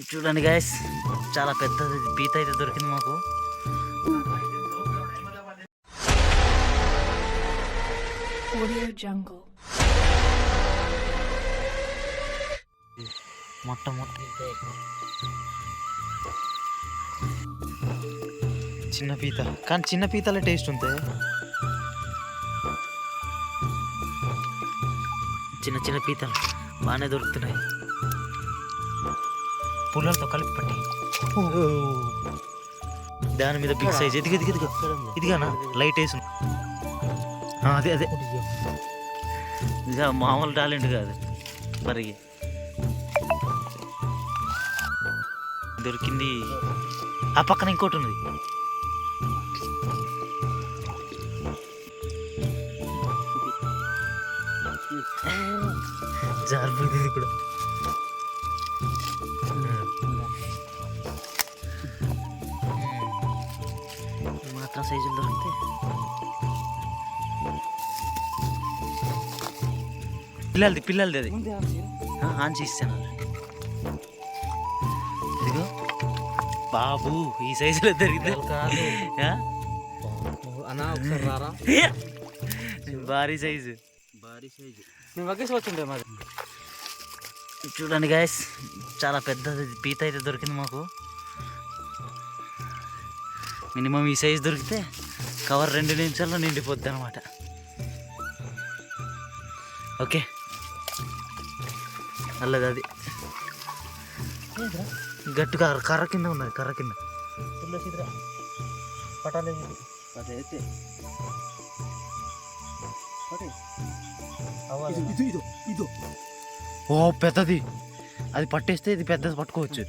చూడండి గాయస్ చాలా పెద్దది పీత అయితే దొరికింది మాకు. మొట్టమొదటి చిన్న పీత. కానీ చిన్న పీతలే టేస్ట్ ఉంటాయి చిన్న చిన్న పీతలు బాగానే దొరుకుతున్నాయి. పుల్లలతో కలిపి పట్టి. దాని మీద బిగ్ సైజ్ ఎదిగి ఎదిగి ఎదిగి ఇదిగానా లైట్ వేసి అదే అదే. ఇక మామూలు టాలెంట్ కాదు. మరి దొరికింది. ఆ పక్కన ఇంకోటి ఉంది జారిపోయింది కూడా. ఈ మాత్రం సైజులు దొరికితే పిల్లలది పిల్లలది అది. ఆన్ చేస్తాను ఇదిగో. బాబు ఈ సైజులో రారా? భారీ సైజు. భారీ సైజు. మేము వగ్గేసి వచ్చిండే మాది చూడండి గాయస్ చాలా పెద్దది పీత అయితే దొరికింది మాకు. మినిమం ఈ సైజు దొరికితే కవర్ రెండు నిమిషాల్లో నిండిపోద్ది అనమాట ఓకే. అల్లది అది. గట్టు కర్ర కర్ర కింద ఉన్నది కర్ర కింద. పటాలే అదైతే ఇది ఇది ఇది ఓ పెద్దది. అది పట్టేస్తే ఇది పెద్దది పట్టుకోవచ్చు.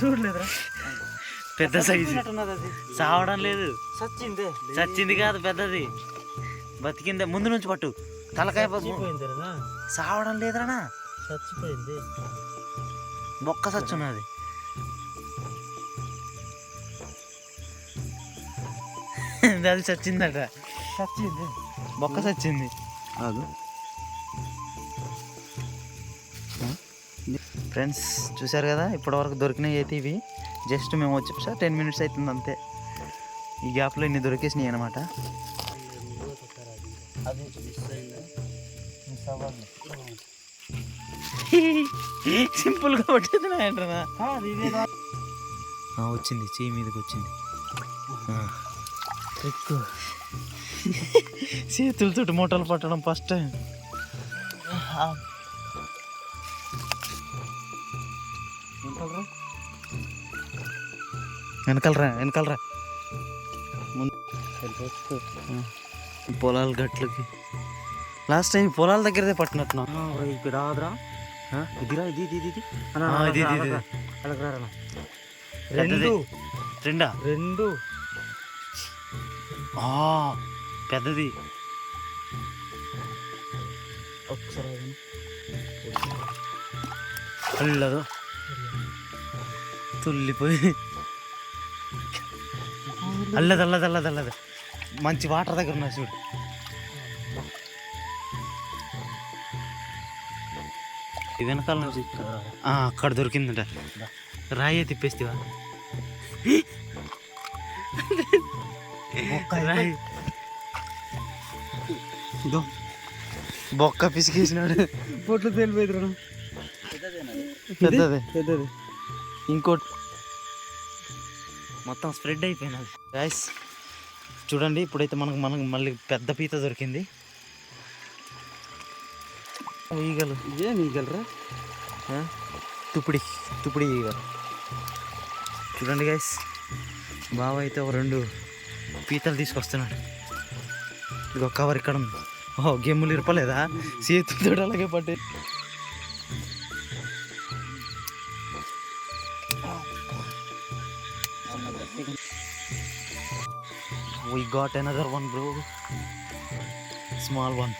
చూడలేదురా. పెద్ద సైజు. అది. సావడం లేదు. సచ్చిందే. చచ్చింది కాదు పెద్దది. బతికిందే. ముందు నుంచి పట్టు. తలకాయ సావడం లేదనా చచ్చిపోయింది బొక్క సచ్చున్నది. అది చచ్చిందట చచ్చింది బొక్క చచ్చింది కాదు. ఫ్రెండ్స్ చూశారు కదా? ఇప్పటివరకు దొరికినాయి అయితే ఇవి జస్ట్ మేము వచ్చి సార్ టెన్ మినిట్స్ అవుతుంది అంతే. ఈ గ్యాప్లో ఇన్ని దొరికేసినాయి అనమాట సింపుల్గా కాదు ఇదేదో వచ్చింది చెయ్యి మీదకి వచ్చింది. ఎక్కువ. చేతులతోటి మూటలు పట్టడం ఫస్ట్ టైం వెనకాలరా వెనకాలరా. పొలాల గట్లకి. లాస్ట్ టైం పొలాల దగ్గరదే పట్టినట్టున్నా. రాదురా. ఇదిరా ఇది ఇది ఇది ఇది, ఇది. రెండు. రెండా? రెండు. ఆ, పెద్దది. ఒకసారి. అల్లదు. తుల్లిపోయి. అల్లది అల్లది అల్లది అల్లది. మంచి వాటర్ దగ్గర ఉన్నా చూడు. ఇది వెనకాల నుంచి ఆ, అక్కడ దొరికిందంట. రాయి తిప్పేస్తావా? రాయి. ఇదో బొక్క పిసికేసినాడు. పొట్లు పెద్దది. పెద్దది. ఇంకోటి మొత్తం స్ప్రెడ్ అయిపోయినది. గాయస్ చూడండి ఇప్పుడైతే మనకు మనకు మళ్ళీ పెద్ద పీత దొరికింది. ఈగలు. ఇదే నీగలరా ఆ? తుపిడి తుపిడి ఈగలు. చూడండి గాయస్ బావ అయితే ఒక రెండు పీతలు తీసుకొస్తున్నాడు. ఇది ఒక కవర్ ఇక్కడ ఉంది. ఓ గెమ్ములు ఇరపలేదా? చేతులతో అలాగే పట్టే we got another one bro small one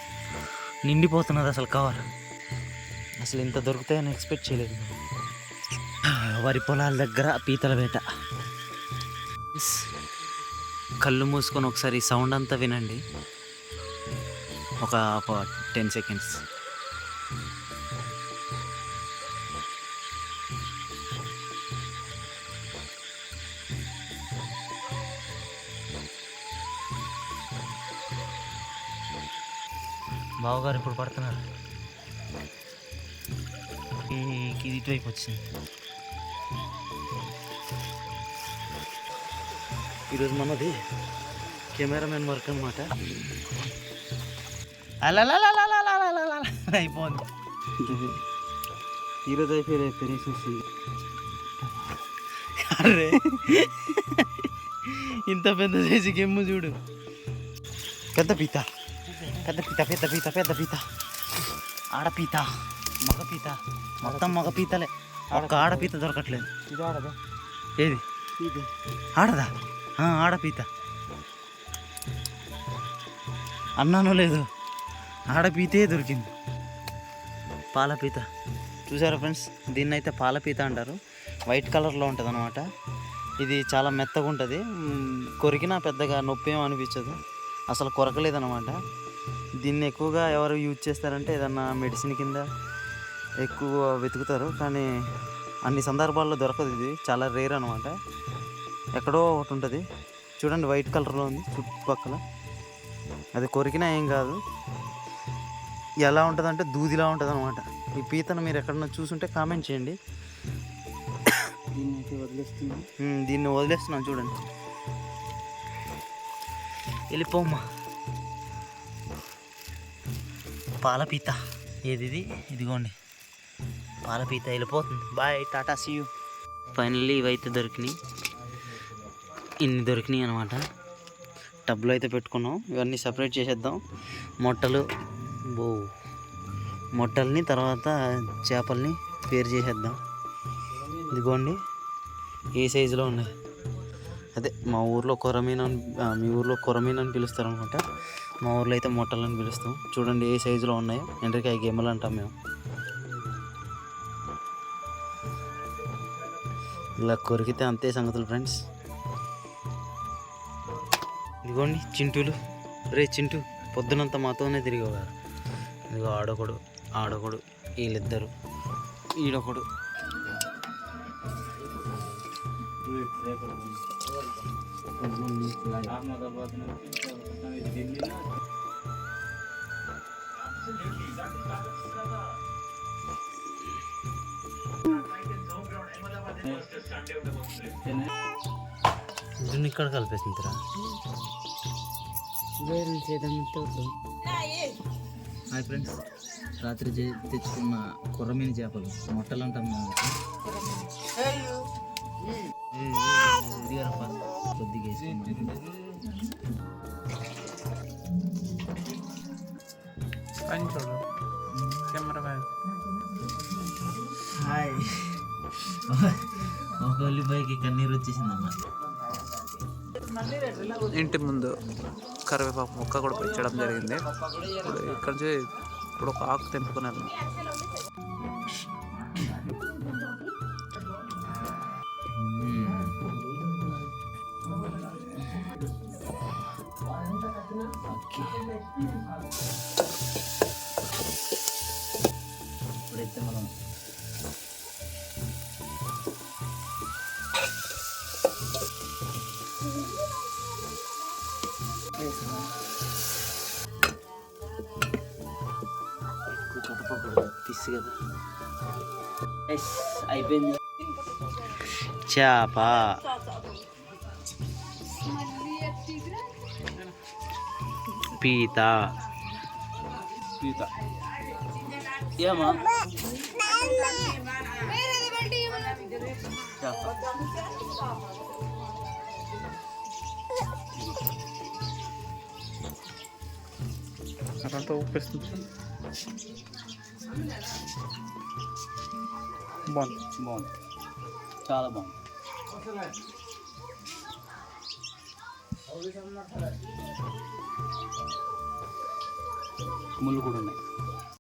నిండిపోతున్నది అసలు కవర్ అసలు ఇంత దొరుకుతాయని ఎక్స్పెక్ట్ చేయలేదు. వరి పొలాల దగ్గర పీతల వేట. కళ్ళు మూసుకొని ఒకసారి సౌండ్ అంతా వినండి. ఒక టెన్ సెకండ్స్ బావగారు ఇప్పుడు పడుతున్నారు. ఈ ఇది ఇటువైపు వచ్చింది. ఈరోజు మనది కెమెరామెన్ వర్క్ అనమాట అయిపోయింది. ఈరోజు అయిపోయి తినేసేసి అరే. ఇంత పెద్ద సైజు గెమ్ము చూడు. పెద్ద పీత. పెద్ద పీత పెద్ద పీత పెద్ద పీత. ఆడపీత మగ పీత. మొత్తం మగ పీతలే. ఒక్క ఆడపీత దొరకట్లేదు. ఇది ఆడదా? ఏది? ఇది. ఆడదా? ఆడపీత. అన్నానో లేదు? ఆడపీతే దొరికింది. పాలపీత. చూసారా ఫ్రెండ్స్? దీన్ని అయితే పాలపీత అంటారు. వైట్ కలర్లో ఉంటుంది అనమాట ఇది చాలా మెత్తగా ఉంటుంది కొరికినా పెద్దగా నొప్పి ఏం అనిపించదు. అసలు కొరకలేదన్నమాట. దీన్ని ఎక్కువగా ఎవరు యూజ్ చేస్తారంటే ఏదన్నా మెడిసిన్ కింద ఎక్కువ వెతుకుతారు. కానీ అన్ని సందర్భాల్లో దొరకదు ఇది. చాలా రేర్ అనమాట ఎక్కడో ఒకటి ఉంటుంది. చూడండి వైట్ కలర్లో ఉంది చుట్టుపక్కల. అది కొరికినా ఏం కాదు. ఎలా ఉంటుంది అంటే దూదిలా ఉంటుంది అనమాట ఈ పీతను మీరు ఎక్కడన్నా చూసుంటే కామెంట్ చేయండి. దీన్ని ఉమ్, దీన్ని వదిలేస్తున్నాను చూడండి. వెళ్ళిపోమ్మా. పాలపీత. ఏది ఇది ఇదిగోండి. పాలపీత వెళ్ళిపోతుంది. Bye tata see you. Finally ఇవైతే దొరికినాయి. ఇన్ని దొరికినాయి అనమాట టబ్లో అయితే పెట్టుకున్నాం. ఇవన్నీ సపరేట్ చేసేద్దాం. మొట్టలు బో మొట్టల్ని తర్వాత చేపల్ని వేరు చేసేద్దాం. ఇదిగోండి. ఏ సైజులో ఉన్నాయి? అదే మా ఊర్లో కొరమీన అని మీ ఊర్లో కొరమీన అని పిలుస్తారు అనమాట మా ఊర్లో అయితే మొట్టలని పిలుస్తాం. చూడండి ఏ సైజులో ఉన్నాయో. ఎండ్రికాయ గేమలు అంటాం మేము. ఇలా కొరికితే అంతే సంగతులు ఫ్రెండ్స్ ఇదిగోండి చింటూలు. రే చింటూ పొద్దునంతా మాతోనే తిరిగేవారు ఇదిగో ఆడొకడు ఆడొకడు వీళ్ళిద్దరు ఈడొకడు. దీన్ని ఇక్కడ కలిపేసిందిరా. వేరే చేద్దామంటే హాయ్ ఫ్రెండ్స్ రాత్రి చే- తెచ్చుకున్న కొర్రమీన చేపలు. మొట్టలు అంటాం మేము. కొద్దిగా వేసుకున్నాం. చూడు కెమెరా మ్యాన్ హాయ్ ఒక ఉల్లిపాయకి కన్నీరు వచ్చేసిందమ్మా ఇంటి ముందు కరివేపాకు మొక్క కూడా పెంచడం జరిగింది ఇప్పుడు ఇక్కడ నుంచి ఇప్పుడు ఒక ఆకు తెంపుకున్నాను కదపకూడదు పిసి కదా ఎస్ అయిపోయింది చేప పీత పీత ఏమా అదంతా ఊపిస్తుంది బాగుంది బాగుంది చాలా బాగుంది ముళ్ళు కూడా ఉన్నాయి